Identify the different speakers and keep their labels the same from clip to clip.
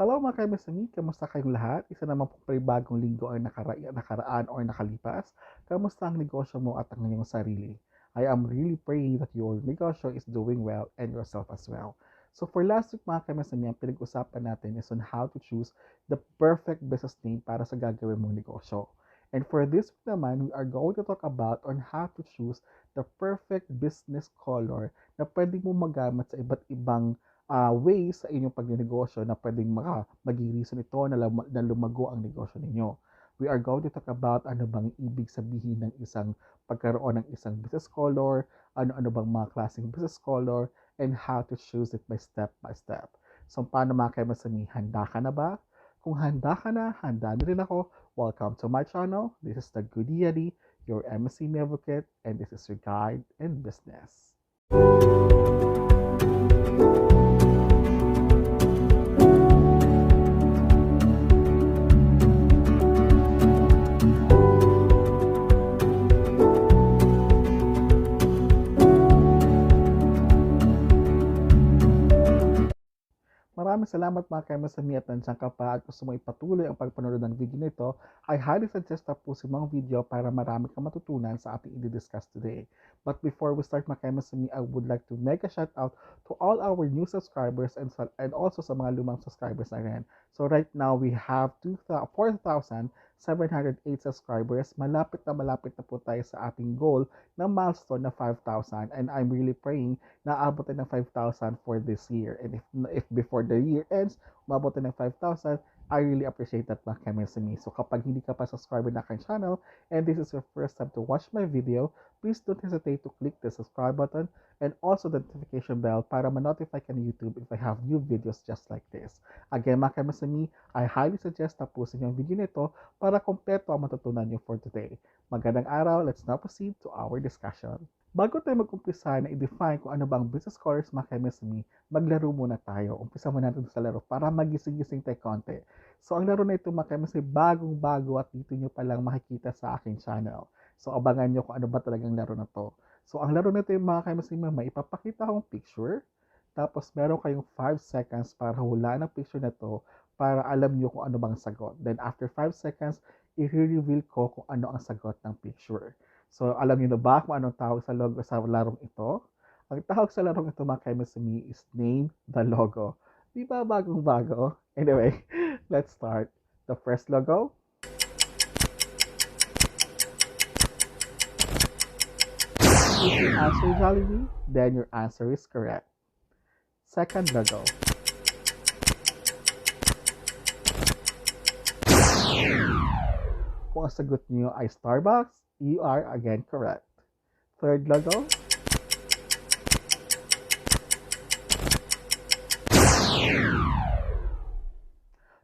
Speaker 1: Hello mga kaimasami, kamusta kayong lahat? Isa naman pong panibagong linggo ang nakara nakaraan o nakalipas. Kamusta ang negosyo mo at ang iyong sarili? I am really praying that your negosyo is doing well and yourself as well. So for last week mga kaimasami, ang pinag-usapan natin is on how to choose the perfect business name para sa gagawin mong negosyo. And for this week naman, we are going to talk about on how to choose the perfect business color na pwede mo magamit sa iba't ibang uh, ways sa inyong pagnegosyo na pwedeng maka, maging reason ito na, na lumago ang negosyo ninyo. We are going to talk about ano bang ibig sabihin ng isang pagkaroon ng isang business color, ano-ano bang mga klaseng business color, and how to choose it by step by step. So, paano mga kaimasami, handa ka na ba? Kung handa ka na, handa na rin ako. Welcome to my channel. This is the Goody Yeti, your MSC Advocate, and this is your guide in business. Maraming salamat mga kaimasami at nandiyan ka pa at gusto mo ipatuloy ang pagpanood ng video nito, I highly suggest na po si mga video para marami kang matutunan sa ating i-discuss today. But before we start mga kaimasami, I would like to make a shout out to all our new subscribers and, and also sa mga lumang subscribers na rin. So right now, we have 4,000 708 subscribers, malapit na malapit na po tayo sa ating goal na milestone na 5,000 and I'm really praying na abutin ng 5,000 for this year. And if, if before the year ends, mabutin ng 5,000, I really appreciate that mga kami So kapag hindi ka pa subscriber na aking channel and this is your first time to watch my video, please don't hesitate to click the subscribe button and also the notification bell para ma-notify ka ni YouTube if I have new videos just like this. Again mga kami I highly suggest sa yung video nito para kompleto ang matutunan niyo for today. Magandang araw, let's now proceed to our discussion. Bago tayo mag-umpisa na i-define kung ano bang business scholars mga chemistry, maglaro muna tayo. Umpisa muna natin sa laro para magising-gising tayo konti. So, ang laro na ito mga chemistry, bagong-bago at dito nyo palang makikita sa aking channel. So, abangan nyo kung ano ba talagang laro na to. So, ang laro na ito yung mga chemistry, may ipapakita akong picture. Tapos, meron kayong 5 seconds para hulaan ang picture na to para alam nyo kung ano bang sagot. Then, after 5 seconds, i-reveal ko kung ano ang sagot ng picture. So, alam niyo na ba kung anong tawag sa logo sa larong ito? Ang tawag sa larong ito, mga chemistry, is name the logo. Di ba bagong bago? Anyway, let's start. The first logo. If you answer Jollibee, then your answer is correct. Second logo. Kung ang sagot niyo ay Starbucks, You are again correct. Third logo.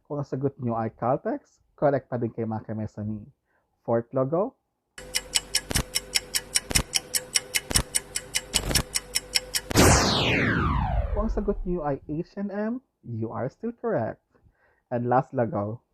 Speaker 1: Kung ang sagot nyo ay Caltex, correct pa din kay mga kamesani. Fourth logo. Kung ang sagot nyo ay H&M, you are still correct. And last logo.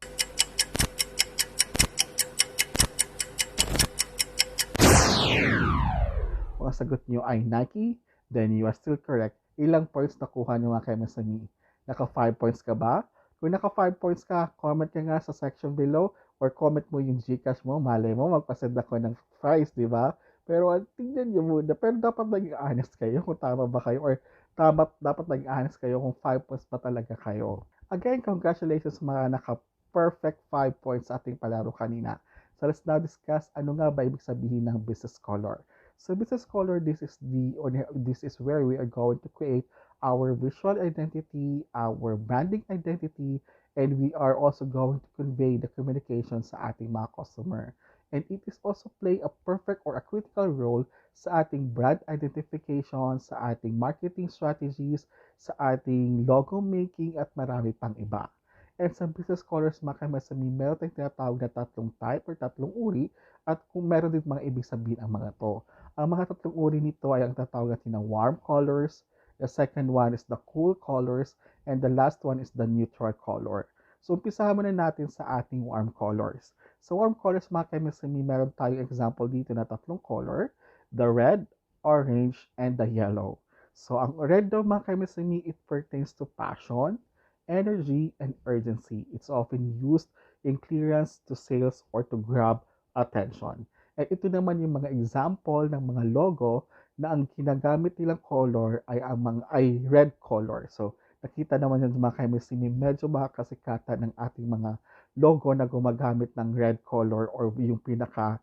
Speaker 1: Sagot nyo ay Nike, then you are still correct. Ilang points nakuha nyo mga kaimasami? Naka 5 points ka ba? Kung naka 5 points ka, comment ka nga sa section below or comment mo yung Gcash mo. Malay mo, magpasend ako ng price, di ba? Pero uh, tingnan nyo muna. Pero dapat maging honest kayo kung tama ba kayo or dapat, dapat maging honest kayo kung 5 points ba talaga kayo. Again, congratulations mga naka perfect 5 points sa ating palaro kanina. So let's now discuss ano nga ba ibig sabihin ng business color. So business color, this is the or this is where we are going to create our visual identity, our branding identity, and we are also going to convey the communication sa ating mga customer. And it is also play a perfect or a critical role sa ating brand identification, sa ating marketing strategies, sa ating logo making at marami pang iba. And sa business colors, mga kaimasami, meron tayong tinatawag na tatlong type or tatlong uri at kung meron din mga ibig sabihin ang mga to. Ang mga tatlong uri nito ay ang tatawag natin ng warm colors, the second one is the cool colors, and the last one is the neutral color. So, umpisahan muna natin sa ating warm colors. Sa warm colors, mga chemistry, meron tayong example dito na tatlong color, the red, orange, and the yellow. So, ang red daw, mga chemistry, it pertains to passion, energy, and urgency. It's often used in clearance to sales or to grab attention. At ito naman yung mga example ng mga logo na ang ginagamit nilang color ay ang mga ay red color. So, nakita naman yun mga kaimisimi, medyo makakasikatan ng ating mga logo na gumagamit ng red color or yung pinaka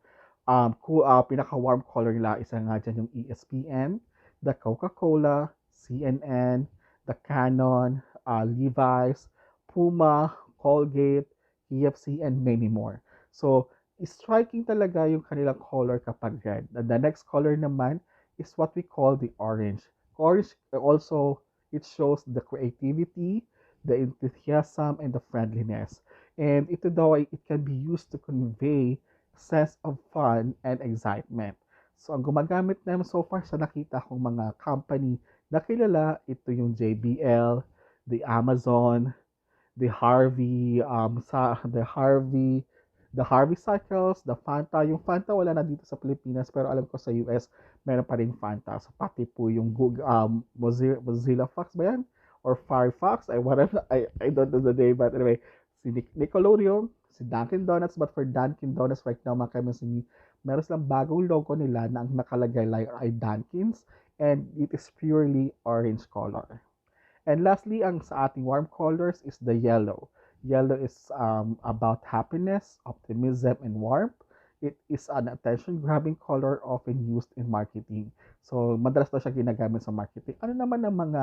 Speaker 1: um, uh, pinaka warm color nila isa nga dyan yung ESPN, the Coca-Cola, CNN, the Canon, uh, Levi's, Puma, Colgate, KFC, and many more. So, striking talaga yung kanilang color kapag red. And the next color naman is what we call the orange. Orange also, it shows the creativity, the enthusiasm, and the friendliness. And ito daw it can be used to convey sense of fun and excitement. So, ang gumagamit namin so far sa nakita kong mga company na kilala, ito yung JBL, the Amazon, the Harvey, um, sa, the Harvey, the Harvey Cycles, the Fanta. Yung Fanta wala na dito sa Pilipinas, pero alam ko sa US, meron pa rin Fanta. So, pati po yung Google, um, Mozilla, Mozilla Fox ba yan? Or Firefox? I, whatever, I, I don't know the name, but anyway, si Nickelodeon, si Dunkin' Donuts, but for Dunkin' Donuts right now, mga kaibigan, meron silang bagong logo nila na ang nakalagay like ay Dunkin's and it is purely orange color. And lastly, ang sa ating warm colors is the yellow. Yellow is um, about happiness, optimism, and warmth. It is an attention-grabbing color often used in marketing. So, madalas to siya ginagamit sa marketing. Ano naman ang mga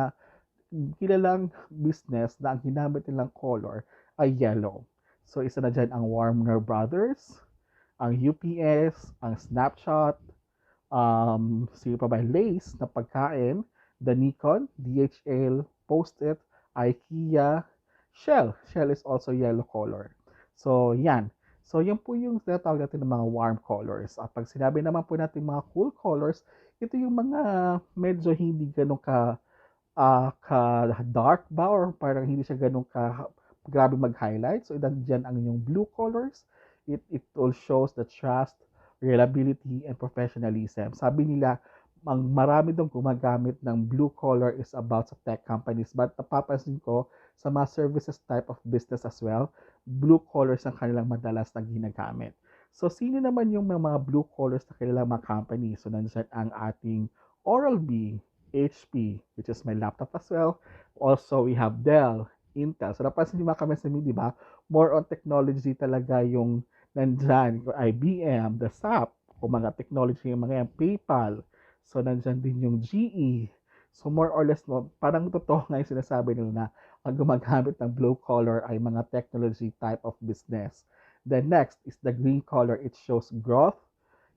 Speaker 1: kilalang business na ang ginamit nilang color ay yellow. So, isa na dyan ang Warner Brothers, ang UPS, ang Snapchat, um, sino pa ba, Lace na pagkain, the Nikon, DHL, Post-it, IKEA, Shell. Shell is also yellow color. So, yan. So, yan po yung tinatawag natin ng mga warm colors. At pag sinabi naman po natin mga cool colors, ito yung mga medyo hindi ganun ka uh, ka dark ba or parang hindi siya ganun ka grabe mag-highlight. So, dyan ang yung blue colors it, it all shows the trust, reliability, and professionalism. Sabi nila, ang marami dong gumagamit ng blue collar is about sa tech companies. But napapansin ko sa mga services type of business as well, blue collars ang kanilang madalas na ginagamit. So, sino naman yung mga blue collars na kanilang mga company? So, nandiyan ang ating Oral-B, HP, which is my laptop as well. Also, we have Dell, Intel. So, napansin niyo mga kami sa di ba? More on technology talaga yung nandyan, IBM, the SAP, o mga technology, yung mga yan, PayPal. So, nandyan din yung GE. So, more or less, parang totoo nga yung sinasabi nila na ang gumagamit ng blue collar ay mga technology type of business. The next is the green color. It shows growth,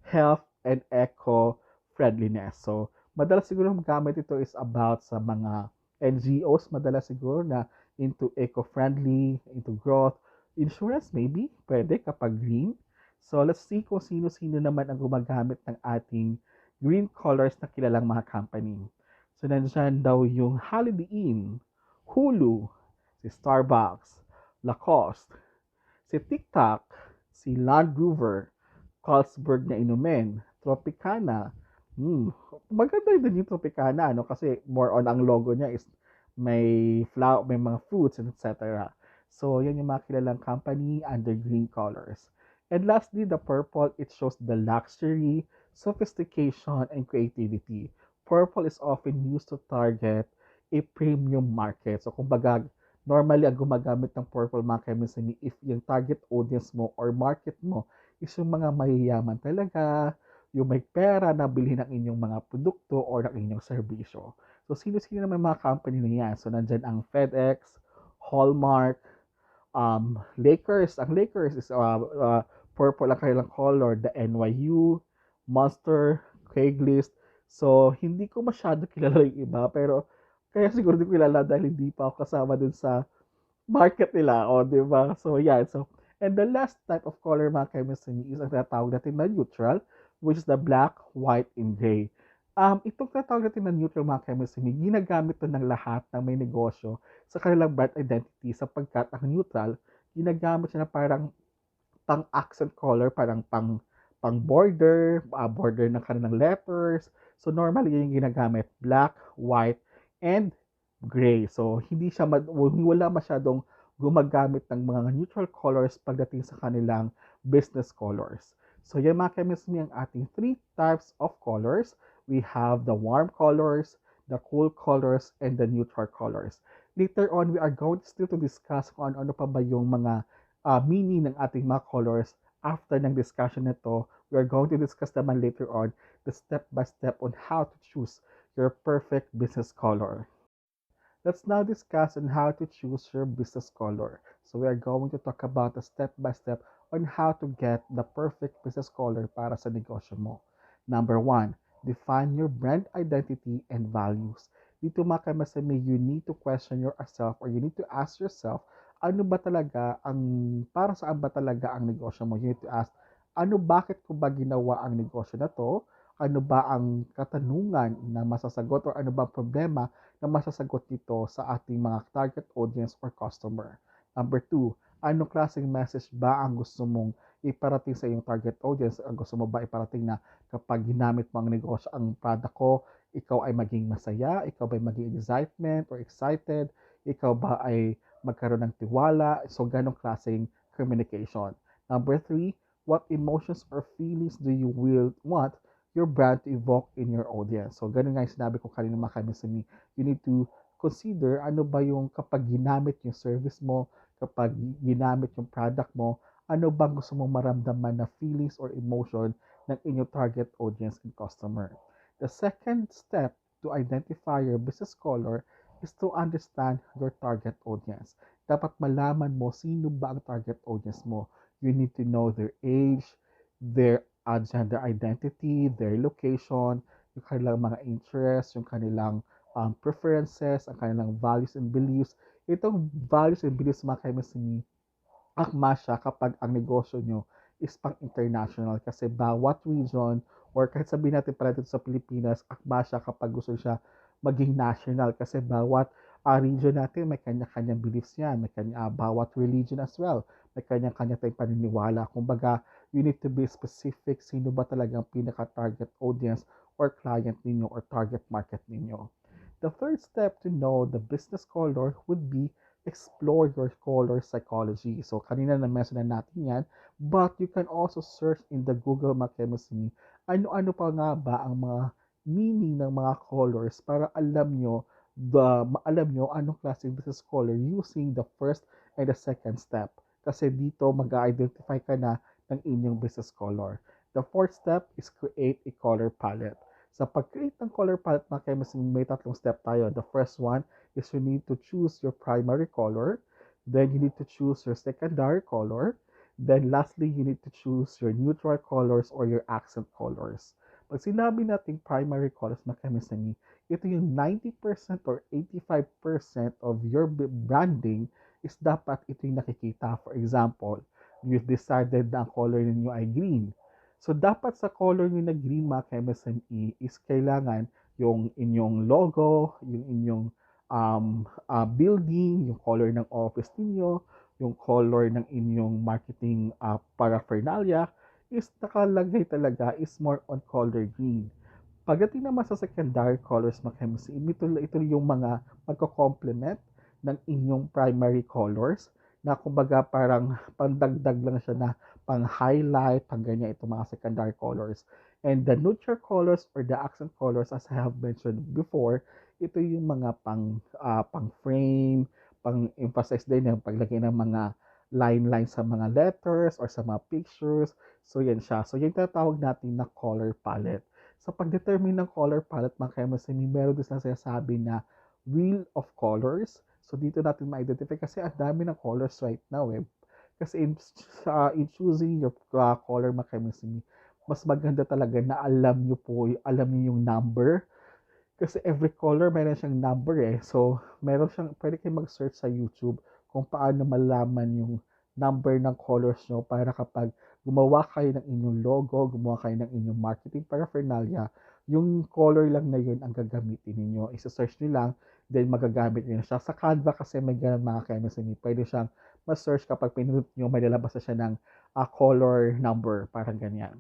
Speaker 1: health, and eco-friendliness. So, madalas siguro gamit ito is about sa mga NGOs, madalas siguro na into eco-friendly, into growth, Insurance maybe, pwede kapag green. So let's see kung sino-sino naman ang gumagamit ng ating green colors na kilalang mga company. So nandiyan daw yung Holiday Inn, Hulu, si Starbucks, Lacoste, si TikTok, si Land Rover, Carlsberg na inumin, Tropicana. Hmm, maganda din yung Tropicana, ano, kasi more on ang logo niya is may flower, may mga fruits, etc. So, yan yung mga kilalang company under green colors. And lastly, the purple, it shows the luxury, sophistication, and creativity. Purple is often used to target a premium market. So, kumbaga, normally, ang gumagamit ng purple mga chemistry, if yung target audience mo or market mo is yung mga mayayaman talaga, yung may pera na bilhin ng inyong mga produkto or ng inyong serbisyo. So, sino-sino naman mga company na yan? So, nandyan ang FedEx, Hallmark, um, Lakers, ang Lakers is uh, uh, purple ang kanilang color, the NYU, Monster, Craigslist. So, hindi ko masyado kilala yung iba, pero kaya siguro di ko kilala dahil hindi pa ako kasama dun sa market nila, o, di ba? So, yeah. So, and the last type of color mga chemistry is ang tinatawag natin na neutral, which is the black, white, and gray. Um, itong tatawag natin na neutral mga chemistry, ginagamit to ng lahat ng may negosyo sa kanilang brand identity sapagkat ang neutral, ginagamit siya na parang pang accent color, parang pang pang border, uh, border ng kanilang letters. So normally yun yung ginagamit, black, white, and gray. So, hindi siya, mad- wala masyadong gumagamit ng mga neutral colors pagdating sa kanilang business colors. So, yan mga chemistry ang ating three types of colors. We have the warm colors, the cool colors, and the neutral colors. Later on, we are going still to discuss kung ano, ano pa ba yung mga uh, meaning ng ating mga colors. After ng discussion nito, we are going to discuss naman later on the step-by-step -step on how to choose your perfect business color. Let's now discuss on how to choose your business color. So we are going to talk about the step-by-step on how to get the perfect business color para sa negosyo mo. Number one, define your brand identity and values. Dito mga kamasami, you need to question yourself or you need to ask yourself, ano ba talaga ang, para saan ba talaga ang negosyo mo? You need to ask, ano, bakit ko ba ginawa ang negosyo na to? Ano ba ang katanungan na masasagot or ano ba problema na masasagot nito sa ating mga target audience or customer. Number two, anong klaseng message ba ang gusto mong iparating sa iyong target audience? Ang gusto mo ba iparating na kapag ginamit mo ang negosyo, ang product ko, ikaw ay maging masaya, ikaw ba ay maging excitement or excited, ikaw ba ay magkaroon ng tiwala, so ganong klaseng communication. Number three, what emotions or feelings do you will want your brand to evoke in your audience. So, ganun nga yung sinabi ko kanina mga kamisami. You need to consider ano ba yung kapag ginamit yung service mo, kapag ginamit yung product mo, ano bang gusto mong maramdaman na feelings or emotion ng inyong target audience and customer. The second step to identify your business color is to understand your target audience. Dapat malaman mo sino ba ang target audience mo. You need to know their age, their uh, gender identity, their location, yung kanilang mga interests, yung kanilang um, preferences, ang kanilang values and beliefs. Itong values and beliefs mga kaimasini, akma siya kapag ang negosyo nyo is pang international kasi bawat region or kahit sabihin natin pala dito sa Pilipinas, akma siya kapag gusto siya maging national kasi bawat uh, region natin may kanya-kanyang beliefs yan, may kanya, uh, bawat religion as well, may kanya-kanya tayong paniniwala. Kumbaga, you need to be specific sino ba talagang pinaka-target audience or client ninyo or target market ninyo. The third step to know the business color would be explore your color psychology. So, kanina na-mention na natin yan, but you can also search in the Google Chemistry ano-ano pa nga ba ang mga meaning ng mga colors para alam nyo the alam nyo anong klaseng business color using the first and the second step. Kasi dito mag-identify ka na ng inyong business color. The fourth step is create a color palette. Sa pag-create ng color palette, mga chemist, may tatlong step tayo. The first one is you need to choose your primary color. Then you need to choose your secondary color. Then lastly, you need to choose your neutral colors or your accent colors. Pag sinabi nating primary mga chemist, ito yung 90% or 85% of your branding is dapat ito yung nakikita. For example, you've decided na ang color ninyo ay green. So, dapat sa color nyo na green mga ka-MSME is kailangan yung inyong logo, yung inyong um, uh, building, yung color ng office ninyo, yung color ng inyong marketing uh, paraphernalia is nakalagay talaga is more on color green. Pagdating naman sa secondary colors mga ka-MSME, ito, ito yung mga magko-complement ng inyong primary colors na kumbaga parang pandagdag lang siya na pang highlight, pang ganyan itong mga secondary colors. And the neutral colors or the accent colors as I have mentioned before, ito yung mga pang uh, pang frame, pang emphasize din yung paglagay ng mga line-line sa mga letters or sa mga pictures. So yan siya. So yung tatawag natin na color palette. Sa pag-determine ng color palette, mga chemistry, meron din sila sinasabi na wheel of colors So, dito natin ma-identify kasi ang dami ng colors right now eh. Kasi in, uh, in choosing your uh, color chemistry, mas maganda talaga na alam nyo po, alam nyo yung number. Kasi every color meron siyang number eh. So, meron siyang, pwede kayo mag-search sa YouTube kung paano malaman yung number ng colors nyo para kapag gumawa kayo ng inyong logo, gumawa kayo ng inyong marketing paraphernalia, yung color lang na yun ang gagamitin ninyo. Isa-search nyo lang then magagamit niyo siya. Sa Canva kasi may ganun mga chemistry. Pwede siyang ma-search kapag pinindot nyo, may lalabas na siya ng uh, color number, parang ganyan.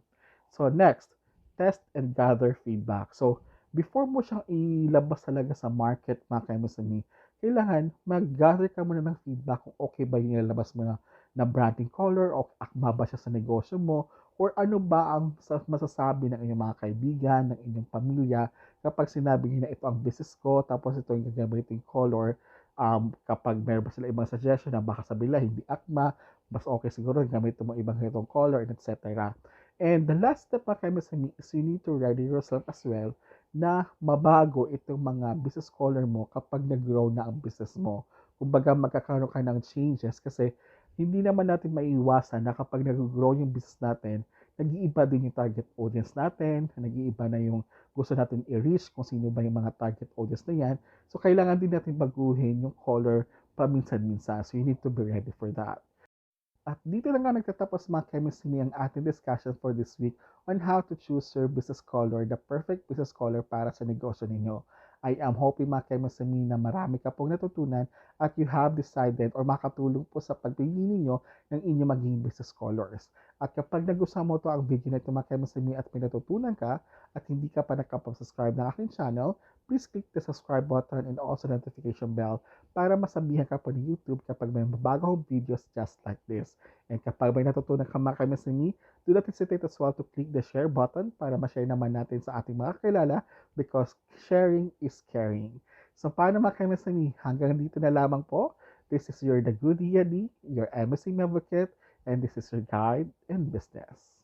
Speaker 1: So next, test and gather feedback. So before mo siyang ilabas talaga sa market, mga ka-MSME, kailangan mag-gather ka muna ng feedback kung okay ba yung ilalabas mo na, na branding color o akma ba siya sa negosyo mo or ano ba ang sa- masasabi ng inyong mga kaibigan, ng inyong pamilya kapag sinabi niyo na ito ang business ko tapos ito yung gagamitin color um, kapag meron ba sila ibang suggestion na baka sabi nila hindi akma mas okay siguro gamitin mo ibang ganitong color and etc. And the last step mga kaibigan is you need to ready yourself as well na mabago itong mga business color mo kapag nag-grow na ang business mo. Kumbaga magkakaroon ka ng changes kasi hindi naman natin maiiwasan na kapag nag-grow yung business natin, nag-iiba din yung target audience natin, nag-iiba na yung gusto natin i-reach, kung sino ba yung mga target audience na yan. So, kailangan din natin baguhin yung color paminsan-minsan. So, you need to be ready for that. At dito na nga nagtatapos mga chemistry ang ating discussion for this week on how to choose your business color, the perfect business color para sa negosyo ninyo. I am hoping mga chemistry na marami ka pong natutunan at you have decided or makatulong po sa pagpili ninyo ng inyong maging business colors. At kapag nagustuhan mo to ang video na ito mga chemistry at may natutunan ka at hindi ka pa nakapag-subscribe ng aking channel, please click the subscribe button and also notification bell para masabihan ka po ni YouTube kapag may mabagong videos just like this. And kapag may natutunan ka mga kaimasini, do not hesitate as well to click the share button para ma-share naman natin sa ating mga kilala because sharing is caring. So paano mga kaimasini? Hanggang dito na lamang po. This is your Good Yadi, your MSC Advocate, and this is your guide in business.